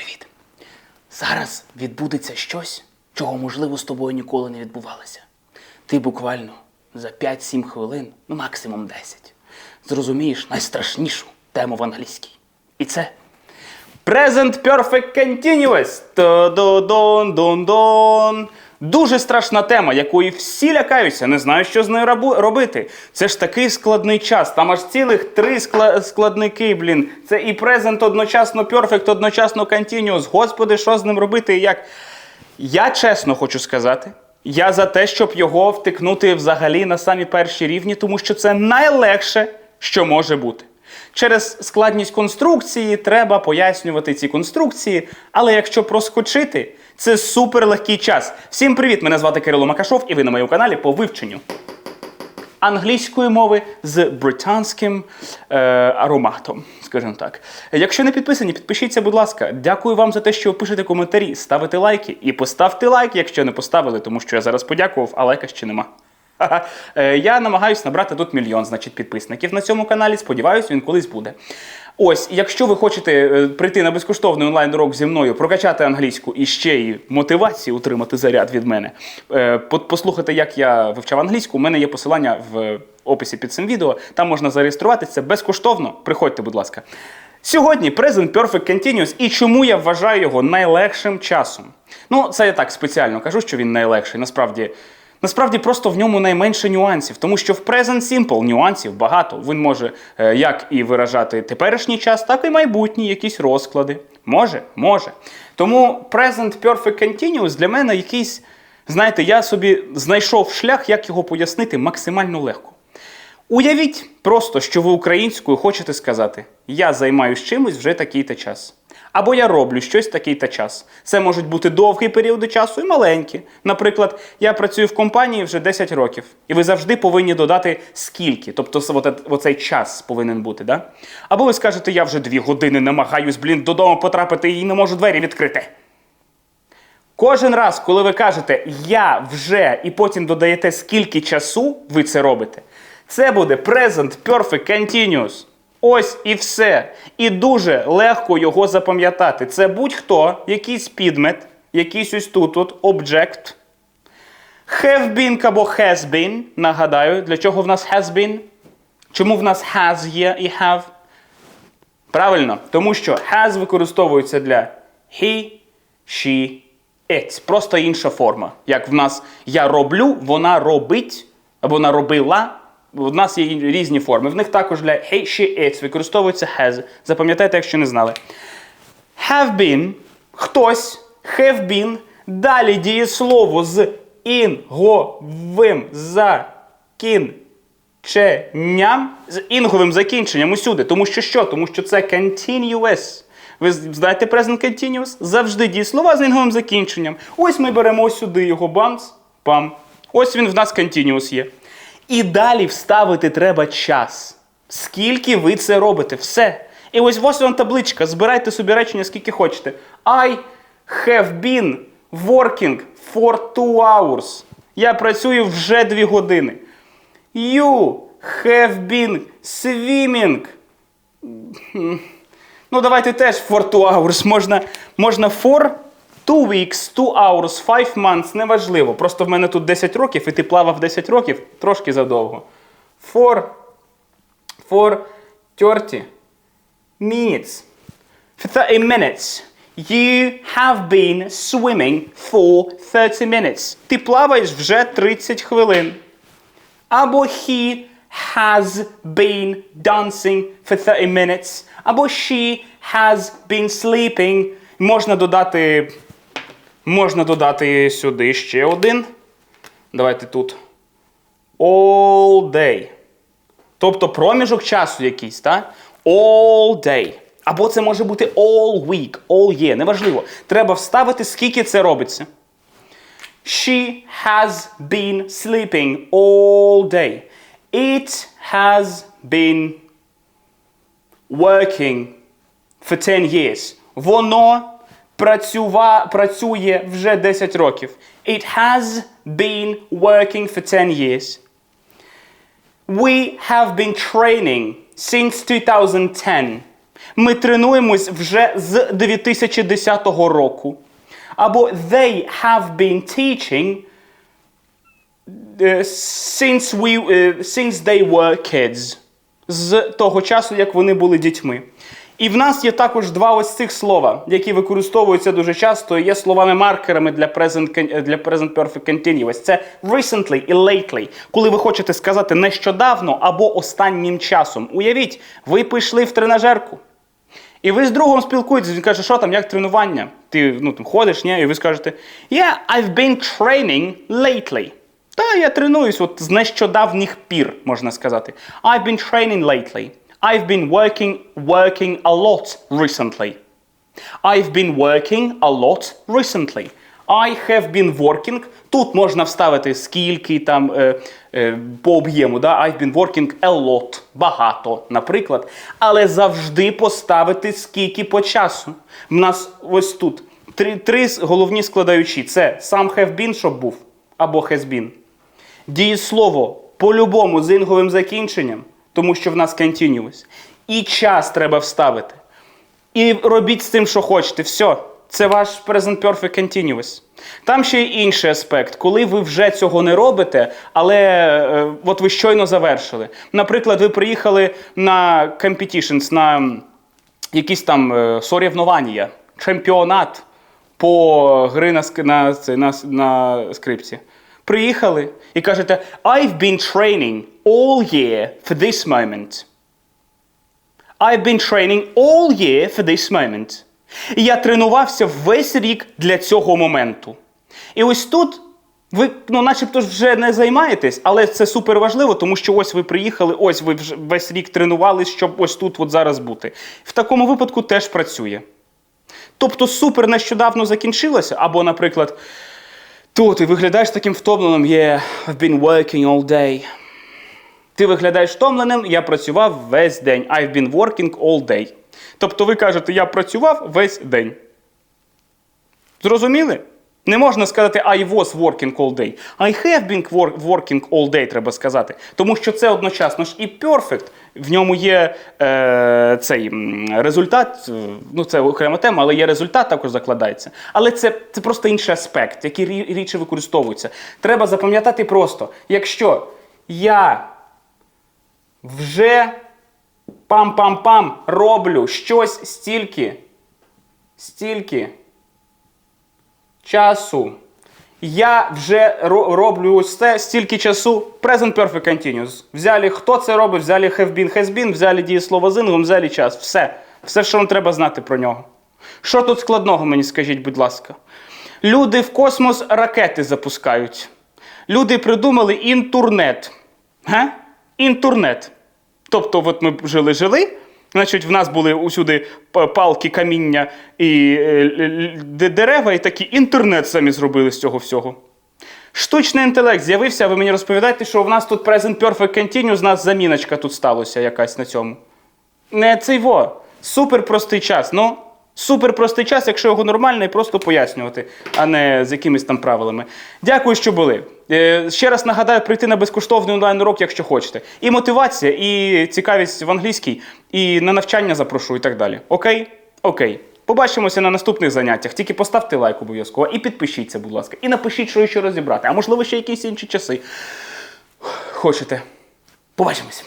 Привіт. Зараз відбудеться щось, чого, можливо, з тобою ніколи не відбувалося. Ти буквально за 5-7 хвилин, ну максимум 10, зрозумієш найстрашнішу тему в англійській. І це Present Perfect Continuous. Та-до-дон-дон-дон. Дуже страшна тема, якої всі лякаються, не знають, що з нею робити. Це ж такий складний час. Там аж цілих три скла- складники, блін. Це і Present одночасно Perfect, одночасно Continuous. Господи, що з ним робити і як? Я чесно хочу сказати, я за те, щоб його втикнути взагалі на самі перші рівні, тому що це найлегше, що може бути. Через складність конструкції треба пояснювати ці конструкції, але якщо проскочити, це супер легкий час. Всім привіт! Мене звати Кирило Макашов, і ви на моєму каналі по вивченню англійської мови з британським е, ароматом, скажімо так. Якщо не підписані, підпишіться, будь ласка. Дякую вам за те, що пишете коментарі, ставите лайки і поставте лайк, якщо не поставили, тому що я зараз подякував, а лайка ще нема. Е, Я намагаюсь набрати тут мільйон, значить, підписників на цьому каналі. Сподіваюсь, він колись буде. Ось, якщо ви хочете е, прийти на безкоштовний онлайн-урок зі мною, прокачати англійську і ще й мотивацію отримати заряд від мене, е, по- послухати, як я вивчав англійську, у мене є посилання в описі під цим відео. Там можна зареєструватися безкоштовно. Приходьте, будь ласка. Сьогодні Present Perfect Continuous і чому я вважаю його найлегшим часом. Ну, це я так спеціально кажу, що він найлегший. Насправді. Насправді просто в ньому найменше нюансів, тому що в Present Simple нюансів багато. Він може е, як і виражати теперішній час, так і майбутні якісь розклади. Може, може. Тому Present Perfect Continuous для мене якийсь, знаєте, я собі знайшов шлях, як його пояснити максимально легко. Уявіть просто, що ви українською хочете сказати: я займаюсь чимось вже такий-то час. Або я роблю щось такий-то час. Це можуть бути довгі періоди часу і маленькі. Наприклад, я працюю в компанії вже 10 років, і ви завжди повинні додати скільки. Тобто оцей час повинен бути. Да? Або ви скажете, я вже дві години намагаюсь, блін, додому потрапити і не можу двері відкрити. Кожен раз, коли ви кажете я вже і потім додаєте скільки часу ви це робите, це буде Present Perfect Continuous. Ось і все. І дуже легко його запам'ятати. Це будь-хто, якийсь підмет, якийсь ось тут от object. Have been або has been. Нагадаю, для чого в нас has been? Чому в нас has є і have? Правильно, тому що has використовується для he, she, it. Просто інша форма. Як в нас я роблю, вона робить, або вона робила. У нас є різні форми. В них також для he, she, it використовується has. Запам'ятайте, якщо не знали. Have been, хтось, have been, далі дієслово з інговим закінченням, з інговим закінченням усюди. Тому що що? Тому що це continuous. Ви знаєте present continuous? Завжди дієслова з інговим закінченням. Ось ми беремо сюди його бамс, пам. Ось він в нас continuous є. І далі вставити треба час. Скільки ви це робите? Все. І ось ось вам табличка. Збирайте собі речення, скільки хочете. I have been working for two hours. Я працюю вже дві години. You have been swimming. Ну, давайте теж for two hours. Можна, можна for two weeks, two hours, five months, неважливо. Просто в мене тут 10 років, і ти плавав 10 років трошки задовго. For, for 30 minutes. For 30 minutes. You have been swimming for 30 minutes. Ти плаваєш вже 30 хвилин. Або he has been dancing for 30 minutes. Або she has been sleeping. Можна додати. Можна додати сюди ще один. Давайте тут. All day. Тобто проміжок часу якийсь, так? All day. Або це може бути all week, all year. Неважливо. Треба вставити, скільки це робиться. She has been sleeping all day. It has been working for 10 years. Воно працюва, працює вже 10 років. It has been working for 10 years. We have been training since 2010. Ми тренуємось вже з 2010 року. Або they have been teaching е, since, we, е, since they were kids. З того часу, як вони були дітьми. І в нас є також два ось цих слова, які використовуються дуже часто є словами-маркерами для present, для present perfect continuous. Це recently і lately, коли ви хочете сказати нещодавно або останнім часом. Уявіть, ви пішли в тренажерку. І ви з другом спілкуєтесь, він каже, що там, як тренування? Ти ну, там, ходиш, ні? І ви скажете, Yeah, I've been training lately. Та, я тренуюсь от з нещодавніх пір, можна сказати. I've been training lately. I've been working, working a lot recently. I've been working a lot recently. I have been working. Тут можна вставити скільки там е, е, по об'єму. Да? I've been working a lot. Багато, наприклад. Але завжди поставити скільки по часу. В нас ось тут три, три головні складаючі. Це сам have been, щоб був, або has been. Дієслово по-любому з інговим закінченням, тому що в нас continuous. І час треба вставити. І робіть з цим, що хочете. Все. Це ваш present perfect continuous. Там ще й інший аспект, коли ви вже цього не робите, але е, от ви щойно завершили. Наприклад, ви приїхали на competitions, на якісь там е, соревнування, чемпіонат по гри на, на, на, на скрипці. Приїхали і кажете, I've been training all year for this moment. I've been training all year for this moment. І я тренувався весь рік для цього моменту. І ось тут ви, ну, начебто вже не займаєтесь, але це супер важливо, тому що ось ви приїхали, ось ви вже весь рік тренувались, щоб ось тут от зараз бути. В такому випадку теж працює. Тобто супер нещодавно закінчилося, або, наприклад, тут ти виглядаєш таким втомленим, yeah, I've been working all day. Ти виглядаєш втомленим, я працював весь день. I've been working all day. Тобто ви кажете, я працював весь день. Зрозуміли? Не можна сказати I was working all day. I have been wor- working all day, треба сказати. Тому що це одночасно ж і perfect. В ньому є е, цей результат, е, ну це окрема тема, але є результат також закладається. Але це, це просто інший аспект, який рі- рідше використовується. Треба запам'ятати просто, якщо я вже пам-пам-пам роблю щось стільки, стільки часу. Я вже роблю ось це стільки часу. Present Perfect Continuous. Взяли, хто це робить, взяли have been, has been, взяли дієслово з інгом, взяли час. Все. Все, що вам треба знати про нього. Що тут складного, мені скажіть, будь ласка. Люди в космос ракети запускають. Люди придумали інтурнет. Інтурнет. Тобто, от ми жили-жили, значить, в нас були усюди палки, каміння і е, дерева, і такі інтернет самі зробили з цього всього. Штучний інтелект з'явився, ви мені розповідаєте, що в нас тут Present Perfect Continuous, з нас заміночка тут сталося якась на цьому. Не цей во. Супер простий час. Ну, супер простий час, якщо його нормально і просто пояснювати, а не з якимись там правилами. Дякую, що були. Е, ще раз нагадаю, прийти на безкоштовний онлайн-урок, якщо хочете. І мотивація, і цікавість в англійській, і на навчання запрошу, і так далі. Окей? Окей. Побачимося на наступних заняттях. Тільки поставте лайк обов'язково і підпишіться, будь ласка. І напишіть, що ще розібрати. А можливо, ще якісь інші часи. Хочете. Побачимося.